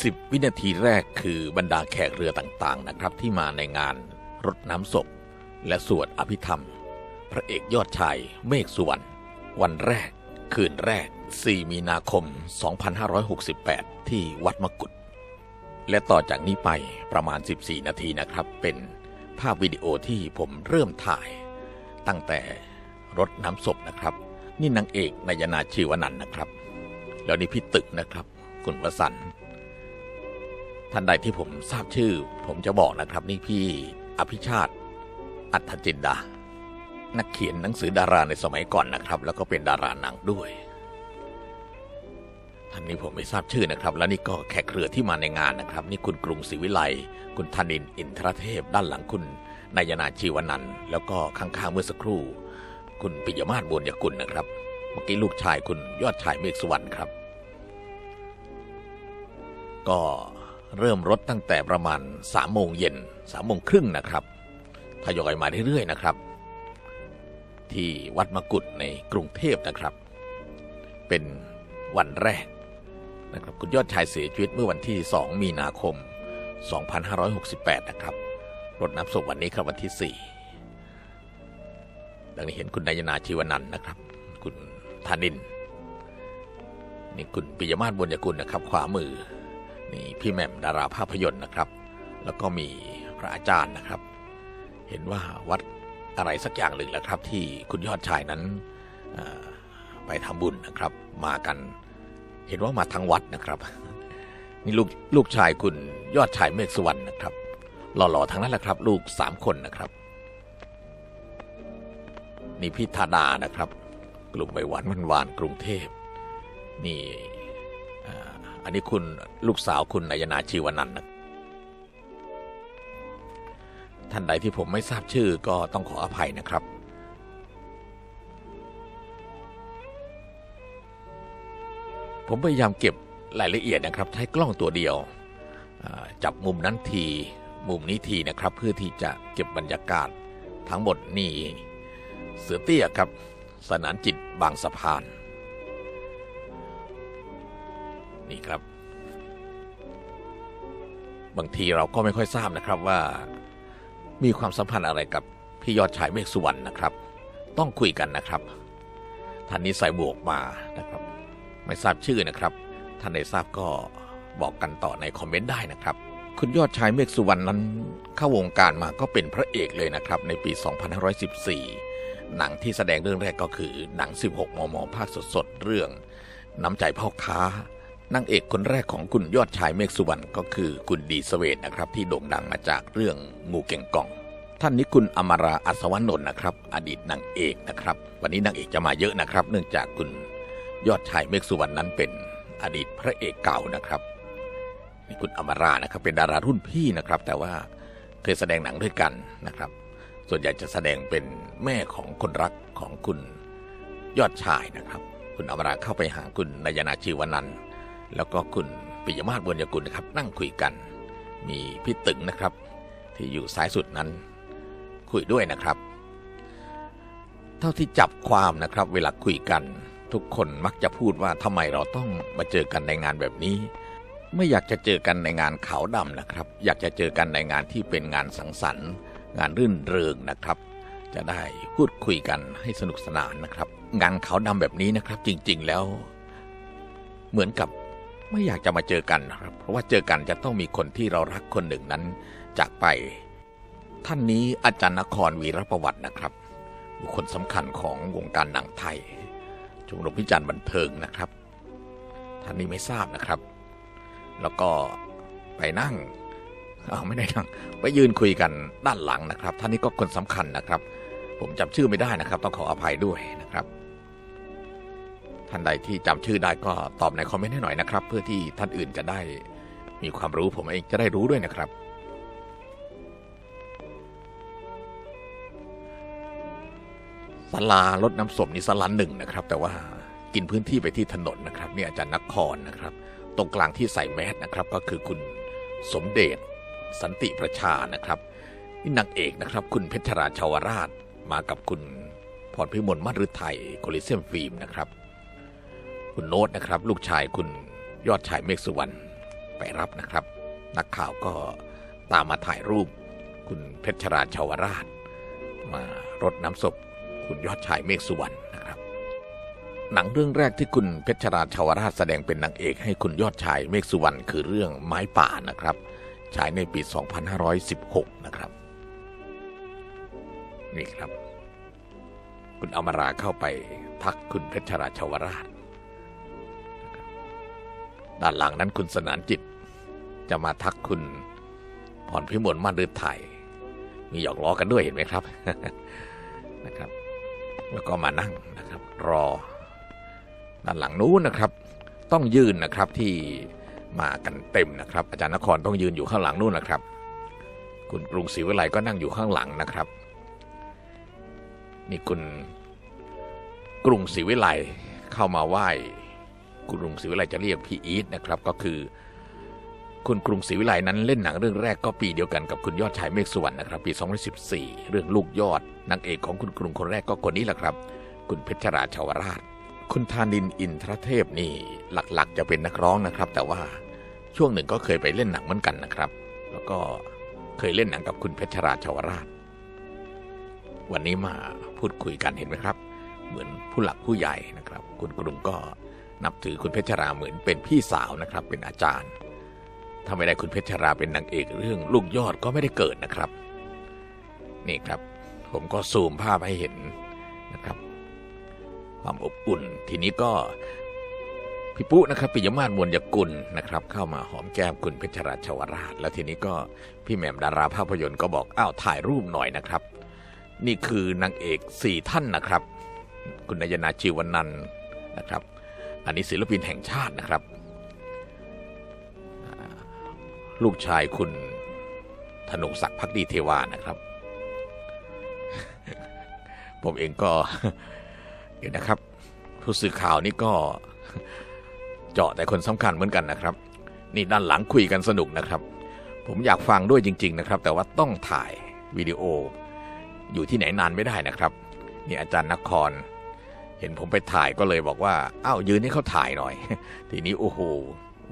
10 วินาทีแรกคือบรรดาแขกเรือต่างๆนะครับ ที่มาในงานรดน้ำศพ และสวดอภิธรรม พระเอกยอดชายเมฆสุวรรณวันแรก คืนแรก 4 มีนาคม 2568 ที่วัดมกุฏและต่อจากนี้ไปประมาณ 14 นาทีนะครับ เป็นภาพวิดีโอที่ผมเริ่มถ่าย ตั้งแต่รถน้ำศพนะครับ นี่นางเอกนายนาชีวนันนะครับ แล้วนี่พี่ตึกนะครับ คุณประสันต์ ท่านใดที่ผมทราบชื่อ ผมจะบอกนะครับนี่พี่อภิชาติ อัฏฐจินดา นักเขียนหนังสือดาราในสมัยก่อนนะครับ แล้วก็เป็นดาราหนังด้วย ท่านนี้ผมไม่ทราบชื่อนะครับ และนี่ก็แขกเรือที่มาในงานนะครับ นี่คุณกรุงศรีวิไลคุณธนินอินทรเทพ ด้านหลังคุณนายนาชีวนันท์แล้วก็ข้างๆเมื่อสักครู่ คุณปิยมาศบุญยกุลนะครับ เมื่อกี้ลูกชายคุณยอดชายเมฆสุวรรณครับ ก็ เริ่มรถตั้งแต่ประมาณสามโมงเย็นสามโมงครึ่งนะครับทยอยมาเรื่อยๆนะครับ ที่วัดมกุฏในกรุงเทพนะครับ เป็นวันแรกนะครับคุณยอดชายเสียชีวิตเมื่อวันที่ 2 มีนาคม 2568 นะครับรถน้ำศพวันนี้ครับวันที่ 4 ดังนี้เห็นคุณนายนาชีวนันท์นะครับ คุณธานินนี่คุณปิยมาศบุญยกุลนะครับ ขวามือ นี่พี่แหม่มดาราภาพยนตร์นะครับ แล้วก็มีพระอาจารย์นะครับ เห็นว่าวัดอะไรสักอย่างหนึ่งแหละครับ ที่คุณยอดชายนั้นไปทำบุญนะครับ มากัน เห็นว่ามาทั้งวัดนะครับ นี่ลูกลูกชายคุณยอดชายเมฆสุวรรณนะครับ หล่อๆทั้งนั้นแหละครับ ลูกสามคนนะครับ นี่พี่ธาดานะครับ กลุ่มใบหวานวันวานกรุงเทพ นี่ อันนี้คุณลูกสาวคุณนายนาชีวนันท์นะท่านใดที่ผมไม่ทราบชื่อก็ต้องขออภัยนะครับ ผมพยายามเก็บรายละเอียดนะครับ ใช้กล้องตัวเดียว จับมุมนั้นที มุมนี้ทีนะครับ เพื่อที่จะเก็บบรรยากาศทั้งหมดนี่ เสือเตี้ยครับ สนานจิตบางสะพาน นี่ครับ บางทีเราก็ไม่ค่อยทราบนะครับว่า มีความสัมพันธ์อะไรกับพี่ยอดชายเมฆสุวรรณนะครับ ต้องคุยกันนะครับท่านนี้ใส่หมวกมานะครับ ไม่ทราบชื่อนะครับ ท่านใดทราบก็บอกกันต่อในคอมเมนต์ได้นะครับ คุณยอดชายเมฆสุวรรณนั้นเข้าวงการมาก็เป็นพระเอกเลยนะครับ ในปี 2514 หนังที่แสดงเรื่องแรกก็คือหนัง 16 มม ภาคสดๆ เรื่องน้ำใจพ่อค้า นางเอกคนแรกของคุณยอดชายเมฆสุวรรณก็คือคุณดีสเวตนะครับ ที่โด่งดังมาจากเรื่องงูเก่งกอง ท่านนี้คุณอมราอัศวนนท์นะครับ อดีตนางเอกนะครับ วันนี้นางเอกจะมาเยอะนะครับ เนื่องจากคุณยอดชายเมฆสุวรรณนั้นเป็นอดีตพระเอกเก่านะครับนี่คุณอมรานะครับเป็นดารารุ่นพี่นะครับ แต่ว่าเคยแสดงหนังด้วยกันนะครับ ส่วนใหญ่จะแสดงเป็นแม่ของคนรักของคุณยอดชายนะครับ คุณอมราเข้าไปหาคุณนายนาชีวนันท์ แล้วก็คุณปิยมาศบุญยกุลนะครับ นั่งคุยกัน มีพี่ตึงนะครับ ที่อยู่ซ้ายสุดนั้น คุยด้วยนะครับ เท่าที่จับความนะครับ เวลาคุยกัน ทุกคนมักจะพูดว่าทำไมเราต้องมาเจอกันในงานแบบนี้ ไม่อยากจะเจอกันในงานขาวดำนะครับ อยากจะเจอกันในงานที่เป็นงานสังสรรค์ งานรื่นเริงนะครับ จะได้พูดคุยกันให้สนุกสนานนะครับ งานขาวดำแบบนี้นะครับ จริง ๆ แล้ว เหมือนกับ ไม่อยากจะมาเจอกันครับ เพราะว่าเจอกันจะต้องมีคนที่เรารักคนหนึ่งนั้นจากไป ท่านนี้อาจารย์นครวีรประวัตินะครับบุคคลสำคัญของวงการหนังไทยชมรมพิจารณ์บันเทิงนะครับ ท่านนี้ไม่ทราบนะครับ แล้วก็ไปนั่งอ้าไม่ได้นั่งไปยืนคุยกันด้านหลังนะครับ ท่านนี้ก็คนสำคัญนะครับ ผมจำชื่อไม่ได้นะครับ ต้องขออภัยด้วยนะครับ ท่านใดที่จำชื่อได้ก็ตอบในคอมเมนต์ให้หน่อยนะครับ เพื่อที่ท่านอื่นจะได้มีความรู้ผมเองจะได้รู้ด้วยนะครับศาลารถน้ำศพนี่ศาลาหนึ่งนะครับ แต่ว่ากินพื้นที่ไปที่ถนนนะครับเนี่ยอาจารย์นครนะครับ ตรงกลางที่ใส่แมสนะครับ ก็คือคุณสมเด็จสันติประชานะครับนี่นางเอกนะครับ คุณเพชรราชาวราชมากับคุณพรพิมลมัตฤทัยโคลิเซียมฟิล์มนะครับ คุณโน้ตนะครับ ลูกชายคุณยอดชายเมฆสุวรรณไปรับนะครับ นักข่าวก็ตามมาถ่ายรูป คุณเพชรราชชาวราช มารดน้ำศพ คุณยอดชายเมฆสุวรรณนะครับ หนังเรื่องแรกที่คุณเพชรราชชาวราชแสดงเป็นนางเอกให้คุณยอดชายเมฆสุวรรณคือเรื่องไม้ป่านะครับฉายในปี 2516 นะครับ นี่ครับ คุณอมราเข้าไปทักคุณเพชรราชาวราช ด้านหลังนั้นคุณสนานจิต จะมาทักคุณพรพิมลมาศฤทัยมีหยอกล้อกันด้วยเห็นไหมครับนะครับ แล้วก็มานั่งนะครับ รอ ด้านหลังนู้นนะครับ ต้องยืนนะครับที่มากันเต็มนะครับ อาจารย์นครต้องยืนอยู่ข้างหลังนู้นนะครับ คุณกรุงศรีวิไลก็นั่งอยู่ข้างหลังนะครับ นี่คุณกรุงศรีวิไลเข้ามาไหว้ กรุงศรีวิไลจะเรียกพี่อีทนะครับก็คือ คุณกรุงศรีวิไลนั้นเล่นหนังเรื่องแรกก็ปีเดียวกันกับคุณยอดชายเมฆสวรรณนะครับปี 2014 เรื่องลูกยอดนางเอกของคุณกรุงคนแรกก็คนนี้แหละครับ คุณเพชรราชาวราช คุณธานินอินทรเทพนี่หลักๆ จะเป็นนักร้องนะครับ แต่ว่าช่วงหนึ่งก็เคยไปเล่นหนังเหมือนกันนะครับ แล้วก็เคยเล่นหนังกับคุณเพชรราชาวราช วันนี้มาพูดคุยกันเห็นไหมครับ เหมือนผู้หลักผู้ใหญ่นะครับ คุณกรุงก็ นับถือคุณเพชรราเหมือนเป็นพี่สาวนะครับ เป็นอาจารย์ ถ้าไม่ได้คุณเพชรราเป็นนางเอกเรื่องลูกยอดก็ไม่ได้เกิดนะครับ นี่ครับ ผมก็ซูมภาพให้เห็นนะครับ ความอบอุ่นทีนี้ก็พี่ปุ๊นะครับปิยมาศมวลยกุลนะครับ เข้ามาหอมแก้มคุณเพชรราชวราช แล้วทีนี้ก็พี่แหม่มดาราภาพยนตร์ก็บอกอ้าวถ่ายรูปหน่อยนะครับ นี่คือนางเอกสี่ท่านนะครับ คุณนายนาชีวนันนะครับ อันนี้ศิลปินแห่งชาตินะครับ ลูกชายคุณธนงศักดิ์พักดีเทวานะครับ ผมเองก็เดี๋ยวนะครับ ผู้สื่อข่าวนี่ก็เจาะแต่คนสำคัญเหมือนกันนะครับ นี่ด้านหลังคุยกันสนุกนะครับ ผมอยากฟังด้วยจริง ๆ นะครับ แต่ว่าต้องถ่ายวิดีโออยู่ที่ไหนนานไม่ได้นะครับ นี่อาจารย์นคร เห็นผมไปถ่ายก็เลยบอกว่าอ้าวยืนให้เขาถ่ายหน่อย ทีนี้โอ้โห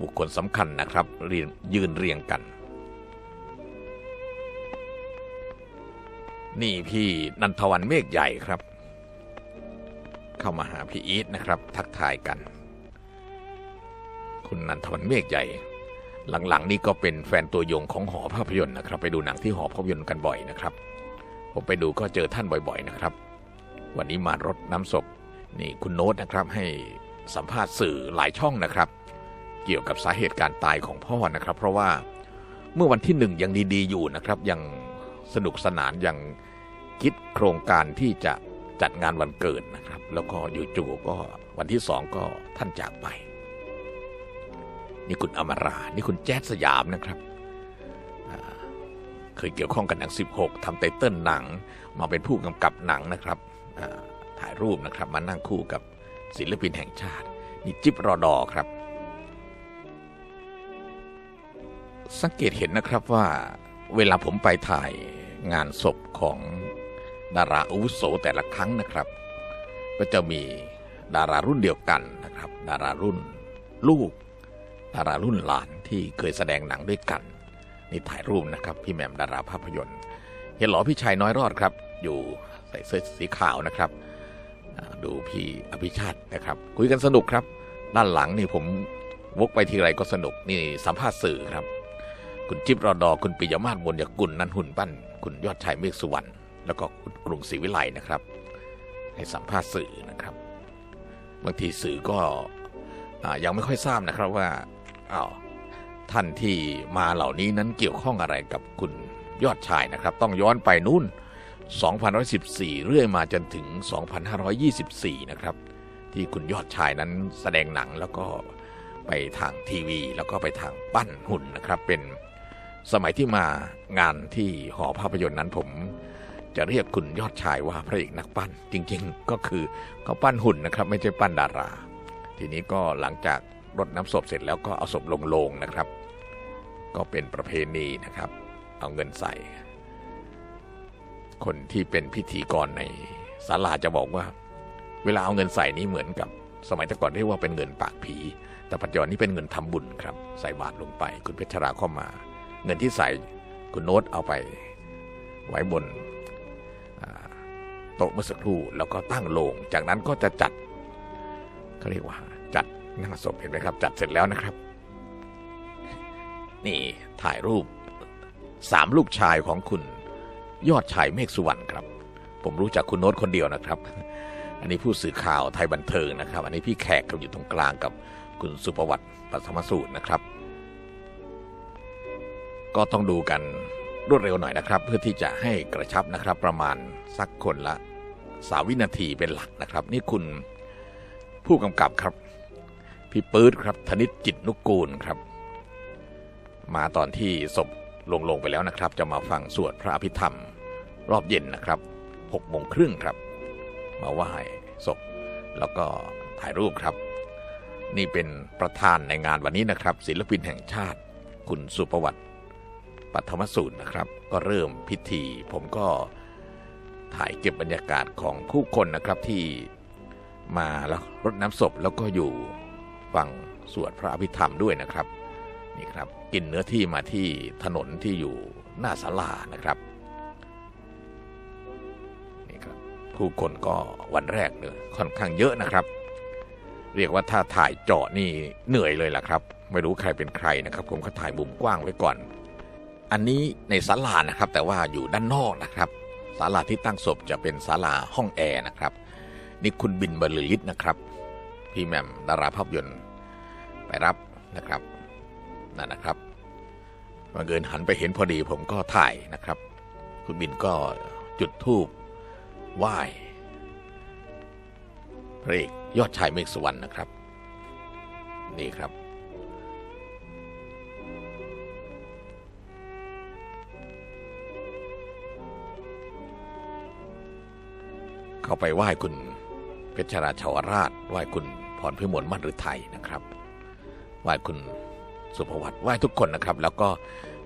บุคคลสำคัญนะครับเรียนยืนเรียงกัน นี่พี่นันทวันเมฆใหญ่ครับ เข้ามาหาพี่อีทนะครับ ทักทายกัน คุณนันทวันเมฆใหญ่ หลังๆ นี่ก็เป็นแฟนตัวยงของหอภาพยนตร์นะครับ ไปดูหนังที่หอภาพยนตร์กันบ่อยนะครับ ผมไปดูก็เจอท่านบ่อย ๆ นะครับ วันนี้มารดน้ำศพ นี่คุณโน้ตนะครับให้สัมภาษณ์สื่อหลายช่องนะครับ เกี่ยวกับสาเหตุการตายของพ่อนะครับ เพราะว่าเมื่อวันที่หนึ่งยังดีๆอยู่นะครับ ยังสนุกสนานยังคิดโครงการที่จะจัดงานวันเกิดนะครับ แล้วก็อยู่ๆก็วันที่สองก็ท่านจากไป นี่คุณอมรา นี่คุณแจ๊ดสยามนะครับเคยเกี่ยวข้องกับหนัง 16ทำไตเติ้ลหนัง มาเป็นผู้กำกับหนังนะครับ ถ่ายรูปนะครับ มานั่งคู่กับศิลปินแห่งชาติ นี่จิ๊บรอดอครับ สังเกตเห็นนะครับว่าเวลาผมไปถ่ายงานศพของดาราอาวุโสแต่ละครั้งนะครับ ก็จะมีดารารุ่นเดียวกันนะครับ ดารารุ่นลูก ดารารุ่นหลานที่เคยแสดงหนังด้วยกัน นี่ถ่ายรูปนะครับ พี่แหม่มดาราภาพยนตร์ เห็นหรอพี่ชายน้อยรอดครับ อยู่ใส่เสื้อสีขาวนะครับ ดูพี่อภิชาตินะครับ คุยกันสนุกครับ ด้านหลังนี่ผมวกไปทีไรก็สนุกนี่สัมภาษณ์สื่อครับ คุณจิ๊บรอดอคุณปิยมาศมนยกุลนันหุ่นปั้น คุณยอดชายเมฆสุวรรณแล้วก็คุณกรุงศรีวิไลนะครับ ให้สัมภาษณ์สื่อนะครับ บางทีสื่อก็อยังไม่ค่อยทราบนะครับว่าอ้าวท่านที่มาเหล่านี้นั้นเกี่ยวข้องอะไรกับคุณยอดชายนะครับ ต้องย้อนไปนู่น 2114 เรื่อยมาจนถึง 2524 นะครับ ที่คุณยอดชายนั้นแสดงหนังแล้วก็ไปทางทีวี แล้วก็ไปทางปั้นหุ่นนะครับ เป็นสมัยที่มางานที่หอภาพยนตร์นั้นผมจะเรียกคุณยอดชายว่าพระเอกนักปั้น จริงๆ ก็คือเขาปั้นหุ่นนะครับ ไม่ใช่ปั้นดารา ทีนี้ก็หลังจากรดน้ำศพเสร็จแล้วก็เอาศพลงโลงนะครับ ก็เป็นประเพณีนะครับ เอาเงินใส่ คนที่เป็นพิธีกรในศาลาจะบอกว่า เวลาเอาเงินใส่นี้เหมือนกับ สมัยแต่ก่อนเรียกว่าเป็นเงินปากผี แต่ปัจจุบันนี้เป็นเงินทำบุญครับ ใส่บาตรลงไป คุณเพชรราเข้ามา เงินที่ใส่คุณโน้ตเอาไป ไว้บนโต๊ะเมื่อสักครู่แล้วก็ตั้งโลง จากนั้นก็จะจัดเขาเรียกว่า จัดนั่งศพเห็นไหมครับ จัดเสร็จแล้วนะครับ นี่ถ่ายรูปสามลูกชายของคุณ ยอดชายเมฆสุวรรณครับ ผมรู้จักคุณโน้ตคนเดียวนะครับ อันนี้ผู้สื่อข่าวไทยบันเทิงนะครับ อันนี้พี่แขกกับอยู่ตรงกลางกับคุณสุประวัติปัทมสูตรนะครับ ก็ต้องดูกันรวดเร็วหน่อยนะครับ เพื่อที่จะให้กระชับนะครับ ประมาณสักคนละสาวินาทีเป็นหลักนะครับ นี่คุณผู้กำกับครับ พี่ปื๊ดครับธนิตจิตนุกูลครับ มาตอนที่ศพลงลงไปแล้วนะครับ จะมาฟังสวดพระอภิธรรม รอบเย็นนะครับหกโมงครึ่งครับ มาไหว้ศพ แล้วก็ถ่ายรูปครับ นี่เป็นประธานในงานวันนี้นะครับ ศิลปินแห่งชาติ คุณสุประวัติปัทมสูตรนะครับ ก็เริ่มพิธี ผมก็ถ่ายเก็บบรรยากาศของผู้คนนะครับที่มาแล้วรดน้ำศพแล้วก็อยู่ฟังสวดพระอภิธรรมด้วยนะครับนี่ครับ กินเนื้อที่มาที่ถนนที่อยู่หน้าศาลานะครับ ผู้คนก็วันแรกเลยค่อนข้างเยอะนะครับ เรียกว่าถ้าถ่ายเจาะนี่เหนื่อยเลยล่ะครับ ไม่รู้ใครเป็นใครนะครับ ผมก็ถ่ายมุมกว้างไว้ก่อน อันนี้ในศาลานะครับ แต่ว่าอยู่ด้านนอกนะครับศาลาที่ตั้งศพจะเป็นศาลาห้องแอร์นะครับนี่คุณบินบรรลือฤทธิ์นะครับ พี่แหม่มดาราภาพยนตร์ไปรับนะครับนั่นนะครับบังเอิญหันไปเห็นพอดีผมก็ถ่ายนะครับ คุณบินก็จุดธูป ไหว้พระเอกยอดชายเมฆสุวรรณนะครับ นี่ครับ เข้าไปไหว้คุณเพชรราชาวราช ไหว้คุณพรพิมลมัตฤทัยนะครับ ไหว้คุณสุภวัตไหว้ทุกคนนะครับ แล้วก็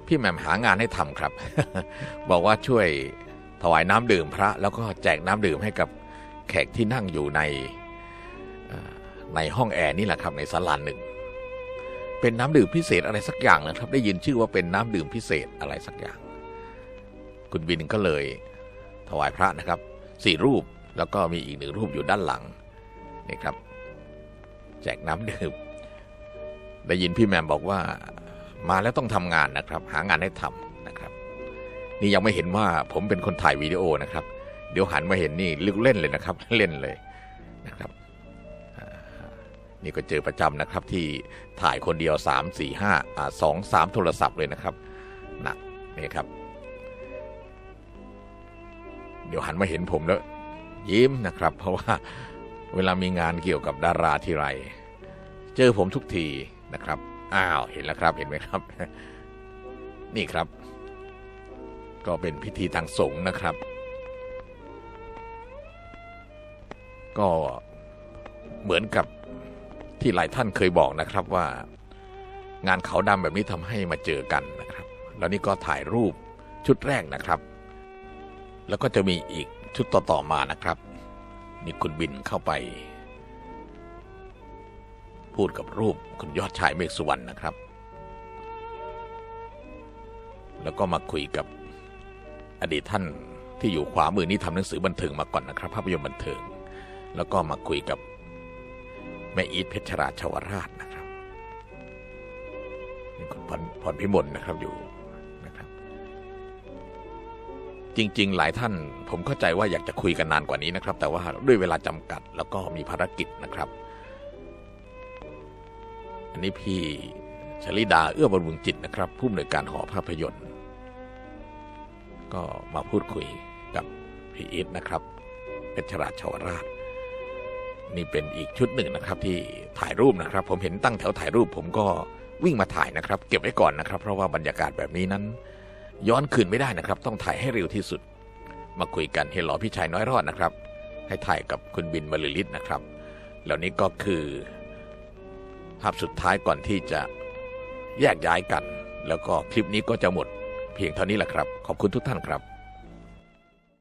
พี่แหม่มหางานให้ทำครับ บอกว่าช่วย ถวายน้ำดื่มพระแล้วก็แจกน้ำดื่มให้กับแขกที่นั่งอยู่ในในห้องแอร์นี่แหละครับในศาลาหนึ่งเป็นน้ำดื่มพิเศษอะไรสักอย่างนะครับ ได้ยินชื่อว่าเป็นน้ำดื่มพิเศษอะไรสักอย่าง คุณบินก็เลยถวายพระนะครับสี่รูปแล้วก็มีอีกหนึ่งรูปอยู่ด้านหลังนี่ครับ แจกน้ำดื่มได้ยินพี่แมมบอกว่ามาแล้วต้องทำงานนะครับ หางานให้ทำนะครับ นี่ยังไม่เห็นว่าผมเป็นคนถ่ายวิดีโอนะครับ เดี๋ยวหันมาเห็นนี่ลึกเล่นเลยนะครับ เล่นเลยนะครับนี่ก็เจอประจำนะครับที่ถ่ายคนเดียวสามสี่ห้าอ่าสองสามโทรศัพท์เลยนะครับหนักนี่ครับ เดี๋ยวหันมาเห็นผมแล้ว ยิ้มนะครับ เพราะว่าเวลามีงานเกี่ยวกับดาราทีไรเจอผมทุกทีนะครับ อ้าว เห็นแล้วครับ เห็นไหมครับ นี่ครับ ก็เป็นพิธีทางสงฆ์นะครับ ก็เหมือนกับที่หลายท่านเคยบอกนะครับว่างานเขาดำแบบนี้ทำให้มาเจอกันนะครับ แล้วนี่ก็ถ่ายรูปชุดแรกนะครับ แล้วก็จะมีอีกชุดต่อๆมานะครับ นี่คุณบินเข้าไป พูดกับรูปคุณยอดชายเมฆสุวรรณนะครับ แล้วก็มาคุยกับ อดีตท่านที่อยู่ขวามือนี้ทำหนังสือบันเทิงมาก่อนนะครับ ภาพยนตร์บันเทิง แล้วก็มาคุยกับแม่อีทเพชรราชวราชนะครับนี่คุณพรพรพิมลนะครับอยู่นะครับ จริง ๆ หลายท่านผมเข้าใจว่าอยากจะคุยกันนานกว่านี้นะครับ แต่ว่าด้วยเวลาจำกัดแล้วก็มีภารกิจนะครับ อันนี้พี่ชลิดาเอื้อบำรุงจิตนะครับ ผู้อำนวยการหอภาพยนตร์ ก็มาพูดคุยกับพี่อีทนะครับเพชรราชวราช นี่เป็นอีกชุดหนึ่งนะครับ ที่ถ่ายรูปนะครับ ผมเห็นตั้งแถวถ่ายรูป ผมก็วิ่งมาถ่ายนะครับ เก็บไว้ก่อนนะครับ เพราะว่าบรรยากาศแบบนี้นั้น ย้อนคืนไม่ได้นะครับ ต้องถ่ายให้เร็วที่สุด มาคุยกันเฮลลอพี่ชายน้อยรอดนะครับ ให้ถ่ายกับคุณบินบรรลือฤทธิ์นะครับแล้วนี้ก็คือภาพสุดท้ายก่อนที่จะแยกย้ายกัน แล้วก็คลิปนี้ก็จะหมด เพียงเท่านี้แหละครับ ขอบคุณทุกท่านครับ